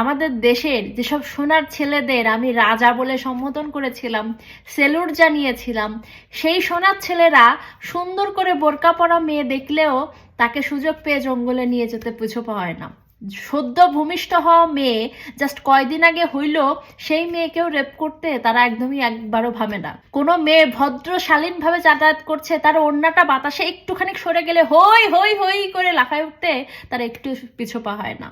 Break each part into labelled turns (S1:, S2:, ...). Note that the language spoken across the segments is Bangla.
S1: আমাদের দেশের যেসব সোনার ছেলেদের আমি রাজা বলে সম্বোধন করেছিলাম, সেলুট জানিয়েছিলাম, সেই সোনার ছেলেরা সুন্দর করে বোরকা পরা মেয়ে দেখলেও তাকে সুযোগ পেয়ে জঙ্গলে নিয়ে যেতে পুছো পাওয়ায় না। সদ্য ভূমিষ্ঠ হওয়া মেয়ে জাস্ট কয়দিন আগে হইল, সেই মেয়েকেও রেপ করতে তারা একদমই একবারও ভাবে না। কোনো মেয়ে ভদ্র শালীন ভাবে যাতায়াত করছে, তার ওড়নাটা বাতাসে একটুখানি সরে গেলে হই হই হই করে লাফায় উঠতে তারা একটু পিছু পা হয় না।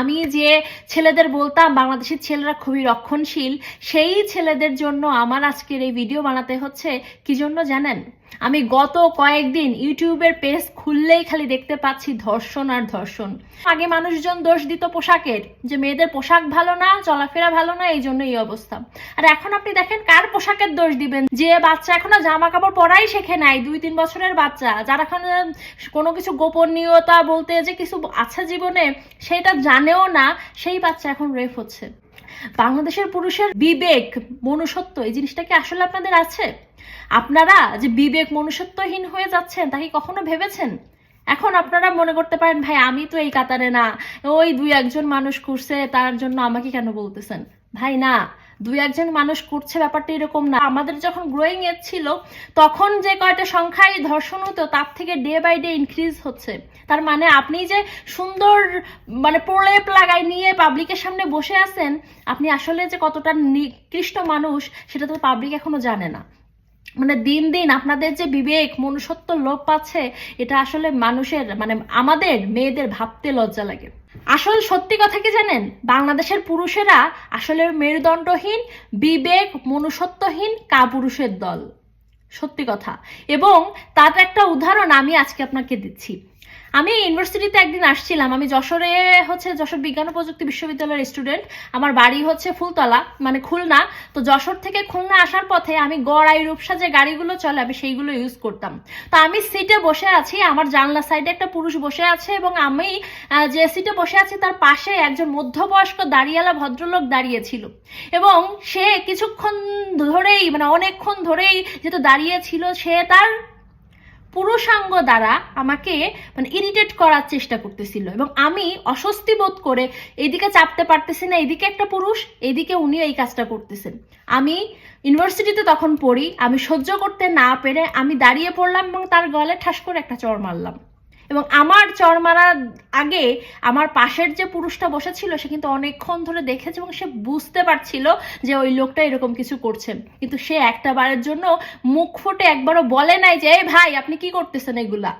S1: আমি যে ছেলেদের বলতাম, বাংলাদেশের ছেলেরা খুবই রক্ষণশীল, সেই ছেলেদের জন্য আমার আজকের এই ভিডিও বানাতে হচ্ছে, কি জন্য জানেন? আমি গত কয়েকদিন ইউটিউবের পেজ খুললেই খালি দেখতে পাচ্ছি ধর্ষণ আর ধর্ষণ। আগে মানুষজন দোষ দিত পোশাকের, যে মেয়েদের পোশাক ভালো না, চলাফেরা ভালো না, এই জন্য এই অবস্থা। আর এখন আপনি দেখেন কার পোশাকের দোষ দিবেন? যে বাচ্চা এখনও জামা কাপড় পরাই শেখে নাই, দুই তিন বছরের বাচ্চা, যারা এখন কোনো কিছু গোপনীয়তা বলতে যে কিছু আছে জীবনে, সেটা জানেও না, সেই বাচ্চা এখন রেফ হচ্ছে। বাংলাদেশের পুরুষের বিবেক, মনুষ্যত্ব, এই জিনিসটা কি আসলে আপনাদের আছে? আপনারা যে বিবেক, মনুষ্যত্বহীন হয়ে যাচ্ছেন, তা কি কখনো ভেবেছেন? এখন আপনারা মনে করতে পারেন, ভাই, আমি তো এই কাতারে না, ওই দুই একজন মানুষ করছে তার জন্য আমাকে কেন বলতেছেন? ভাই, না। দুই একজন মানুষ করছে ব্যাপারটা এরকম না। আমাদের যখন গ্রোয়িং এজ ছিল, তখন যে কয়টা সংখ্যায় ধর্ষণ হতো, তার থেকে ডে বাই ডে ইনক্রিজ হচ্ছে। তার মানে আপনি যে সুন্দর মানে প্রলেপ লাগাই নিয়ে পাবলিকের সামনে বসে আছেন, আপনি আসলে যে কতটা নিকৃষ্ট মানুষ, সেটা তো পাবলিক এখনও জানে না। মানে দিন দিন আপনাদের যে বিবেক, মনুষ্যত্ব লোপ পাচ্ছে, এটা আসলে মানুষের মানে আমাদের, মেয়েদের ভাবতে লজ্জা লাগে। আসল সত্যি কথা কি জানেন? বাংলাদেশের পুরুষেরা আসলে মেরুদণ্ডহীন, বিবেক মনুষ্যত্বহীন, কাপুরুষের দল। সত্যি কথা। এবং তার একটা উদাহরণ আমি আজকে আপনাকে দিচ্ছি। আমি ইউনিভার্সিটিতে একদিন আসছিলাম। আমি যশোরে হচ্ছে যশোর বিজ্ঞান ও প্রযুক্তি বিশ্ববিদ্যালয়ের স্টুডেন্ট আমার বাড়ি হচ্ছে ফুলতলা মানে খুলনা। তো যশোর থেকে খুলনা আসার পথে আমি গড়াই, রূপসা যে গাড়িগুলো চলে, আমি সেইগুলো ইউজ করতাম। তো আমি সিটে বসে আছি, আমার জানলা সাইডে একটা পুরুষ বসে আছে এবং আমি যে সিটে বসে আছি তার পাশে একজন মধ্যবয়স্ক দাঁড়িয়ালা ভদ্রলোক দাঁড়িয়েছিল। এবং সে কিছুক্ষণ ধরেই মানে অনেকক্ষণ ধরেই যেহেতু দাঁড়িয়েছিল সে তার পুরুষাঙ্গ দ্বারা আমাকে মানে ইরিটেট করার চেষ্টা করতেছিল এবং আমি অস্বস্তি বোধ করে এদিকে চাপতে পারতেছি না, এদিকে একটা পুরুষ, এদিকে উনি এই কাজটা করতেছেন। আমি ইউনিভার্সিটিতে তখন পড়ি, আমি সহ্য করতে না পেরে আমি দাঁড়িয়ে পড়লাম এবং তার গলে ঠাস করে একটা চড় মারলাম। এবং আমার চর মারার আগে আমার পাশের যে পুরুষটা বসেছিল, সে কিন্তু অনেকক্ষণ ধরে দেখেছে এবং সে বুঝতে পারছিল যে ওই লোকটা এরকম কিছু করছে। কিন্তু সে একটা বারের জন্য মুখ ফুটে একবারও বলে নাই যে ভাই, আপনি কি করতেছেন এগুলা?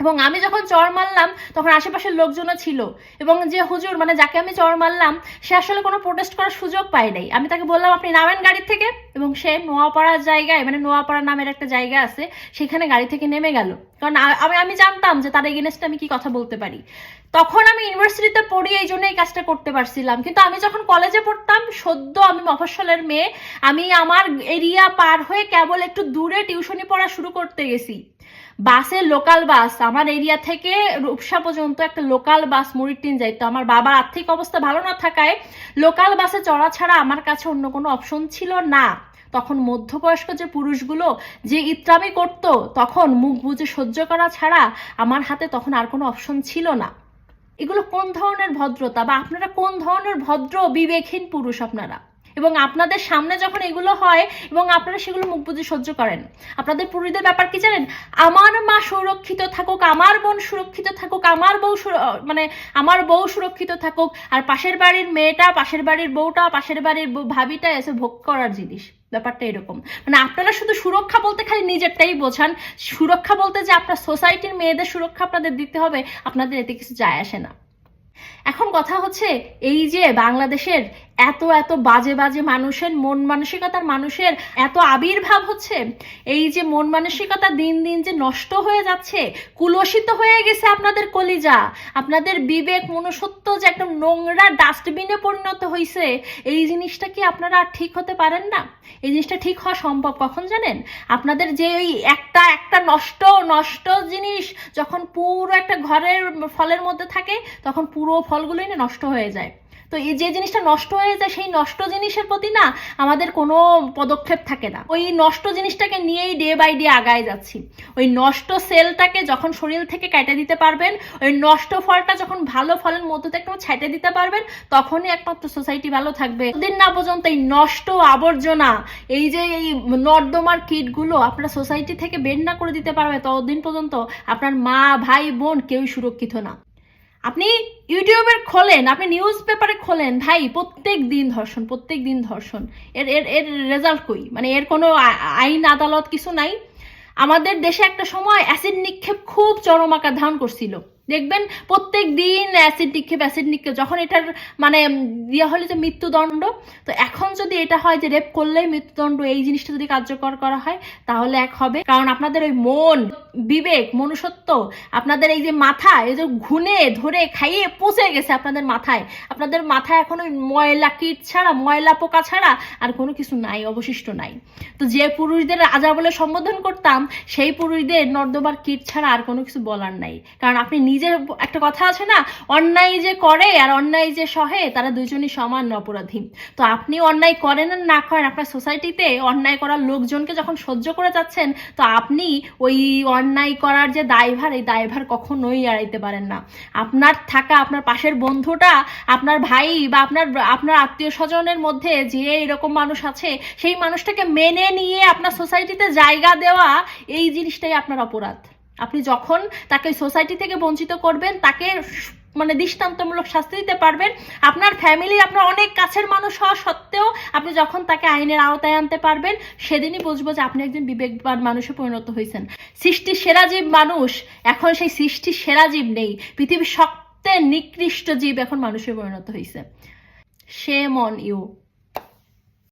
S1: এবং আমি যখন চর মারলাম, তখন আশেপাশের লোকজনও ছিল। এবং যে হুজুর মানে যাকে আমি চর মারলাম, সে আসলে কোনো প্রোটেস্ট করার সুযোগ পায় নাই। আমি তাকে বললাম, আপনি নামেন গাড়ি থেকে? এবং সে নোয়াপাড়ার জায়গায় মানে নোয়াপাড়া নামের একটা জায়গা আছে, সেখানে গাড়ি থেকে নেমে গেল। কারণ আমি আমি জানতাম যে তার এগেনস্টে আমি কি কথা বলতে পারি। তখন আমি ইউনিভার্সিটিতে পড়ি, এই জন্য এই কাজটা করতে পারছিলাম। কিন্তু আমি যখন কলেজে পড়তাম, সদ্য আমি মফস্বলের মেয়ে, আমি আমার এরিয়া পার হয়ে কেবল একটু দূরে টিউশনি পড়া শুরু করতে গেছি। বাসে লোকাল বাস আমার এরিয়া থেকে রূপসা পর্যন্ত একটা লোকাল বাস মুড়িটিন যাইতো আমার বাবার আর্থিক অবস্থা ভালো না থাকায় লোকাল বাসে চড়া ছাড়া আমার কাছে অন্য কোনো অপশন ছিল না। তখন মধ্যবয়স্ক যে পুরুষগুলো, যে ইত্রামি করত, তখন মুখ বুজে সহ্য করা ছাড়া আমার হাতে তখন আর কোনো অপশন ছিল না। এগুলো কোন ধরনের ভদ্রতা বা আপনারা কোন ধরনের ভদ্র, বিবেকহীন পুরুষ আপনারা? এবং আপনাদের সামনে যখন এগুলো হয় এবং আপনারা সেগুলো মুখ বুঝে সহ্য করেন। আপনাদের পুরুষদের ব্যাপার কি জানেন? আমার মা সুরক্ষিত থাকুক, আমার বোন সুরক্ষিত থাকুক, আমার বউ মানে আমার বউ সুরক্ষিত থাকুক, আর পাশের বাড়ির মেয়েটা, পাশের বাড়ির বউটা, পাশের বাড়ির ভাবিটা এসে ভোগ করার জিনিস। ব্যাপারটা এরকম। মানে আপনারা শুধু সুরক্ষা বলতে খালি নিজেরটাই বোঝান। সুরক্ষা বলতে যে আপনার সোসাইটির মেয়েদের সুরক্ষা আপনাদের দিতে হবে, আপনাদের এতে কিছু যায় আসে না। এখন কথা হচ্ছে এই যে বাংলাদেশের এত এত বাজে বাজে মানুষের, মন মানসিকতার মানুষের এত আবির্ভাব হচ্ছে? এই যে মন মানসিকতা দিন দিন যে নষ্ট হয়ে যাচ্ছে, কুলসিত হয়ে গেছে আপনাদের কলিজা। আপনাদের বিবেক, মনুষ্যত্ব যে একটা নোংরা ডাস্টবিনে পরিণত হয়েছে এই জিনিসটা কি আপনারা আর ঠিক হতে পারেন না? এই জিনিসটা ঠিক হওয়া সম্ভব কখন জানেন? আপনাদের যে ওই একটা একটা নষ্ট নষ্ট জিনিস যখন পুরো একটা ঘরের ফলের মধ্যে থাকে, তখন পুরো ফলগুলোই না নষ্ট হয়ে যায়। তো এই যে জিনিসটা নষ্ট হয়ে যায়, সেই নষ্ট জিনিসের প্রতি না আমাদের কোনো পদক্ষেপ থাকে না। ওই নষ্ট জিনিসটাকে নিয়েই ডে বাই ডে আগায় যাচ্ছি। ওই নষ্ট সেলটাকে যখন শরীর থেকে কেটে দিতে পারবেন, ওই নষ্ট ফলটা যখন ভালো ফলের মধ্যে থেকে ছেটে দিতে পারবেন, তখনই একমাত্র সোসাইটি ভালো থাকবে। দিন না পর্যন্ত এই নষ্ট আবর্জনা, এই যে এই নর্দমার কিটগুলো আপনার সোসাইটি থেকে বের না করে দিতে পারবে ততদিন পর্যন্ত আপনার মা, ভাই, বোন কেউই সুরক্ষিত না। আপনি ইউটিউবে খোলেন, আপনি নিউজ পেপারে খোলেন, ভাই, প্রত্যেক দিন ধর্ষণ, প্রত্যেক দিন ধর্ষণ। এর এর এর রেজাল্ট কই? মানে এর কোনো আইন, আদালত কিছু নাই? আমাদের দেশে একটা সময় অ্যাসিড নিক্ষেপ খুব চরম আকার ধারণ করছিল। দেখবেন প্রত্যেক দিন অ্যাসিড নিক্ষেপ অ্যাসিড নিক্ষেপ, যখন এটার মানে ইয়ে হলে যে মৃত্যুদণ্ড, তো এখন যদি এটা হয় যে রেপ করলেই মৃত্যুদণ্ড, এই জিনিসটা যদি কার্যকর করা হয়, তাহলে এক হবে। কারণ আপনাদের ওই মন, বিবেক, মনুষ্যত্ব, আপনাদের এই যে মাথা, এই যে ঘুনে ধরে, খাইয়ে পচে গেছে আপনাদের মাথায়। আপনাদের মাথায় এখন ওই ময়লা কীট ছাড়া, ময়লা পোকা ছাড়া আর কোনো কিছু নাই, অবশিষ্ট নাই। তো যে পুরুষদের রাজা বলে সম্বোধন করতাম, সেই পুরুষদের নর্দমার কীট ছাড়া আর কোনো কিছু বলার নাই। কারণ আপনি নিজের একটা কথা আছে না, অন্যায় যে করে আর অন্যায় যে সহে, তারা দুজনই সমান অপরাধী। তো আপনি অন্যায় করেন আর না করেন, আপনার সোসাইটিতে অন্যায় করার লোকজনকে যখন সহ্য করে যাচ্ছেন, তো আপনি ওই অন্যায় করার যে দায়ভার, এই দায়ভার কখনোই এড়াইতে পারেন না। আপনার থাকা, আপনার পাশের বন্ধুটা, আপনার ভাই বা আপনার আপনার আত্মীয় স্বজনের মধ্যে যে এরকম মানুষ আছে, সেই মানুষটাকে মেনে নিয়ে আপনার সোসাইটিতে জায়গা দেওয়া, এই জিনিসটাই আপনার অপরাধ। আপনি যখন তাকে সোসাইটি থেকে বঞ্চিত করবেন, তাকে মানে দৃষ্টান্তমূলক শাস্তি দিতে পারবেন। আপনার ফ্যামিলি আপনার অনেক কাছের মানুষ হওয়া সত্ত্বেও আপনি যখন তাকে আইনের আওতায় আনতে পারবেন, সেদিনই বুঝব যে আপনি একজন বিবেকবান মানুষে পরিণত হয়েছেন। সৃষ্টির সেরা জীব মানুষ, এখন সেই সৃষ্টির সেরা জীব নেই। পৃথিবীর সবচেয়ে নিকৃষ্ট জীব এখন মানুষে পরিণত হয়েছে। Shame on you.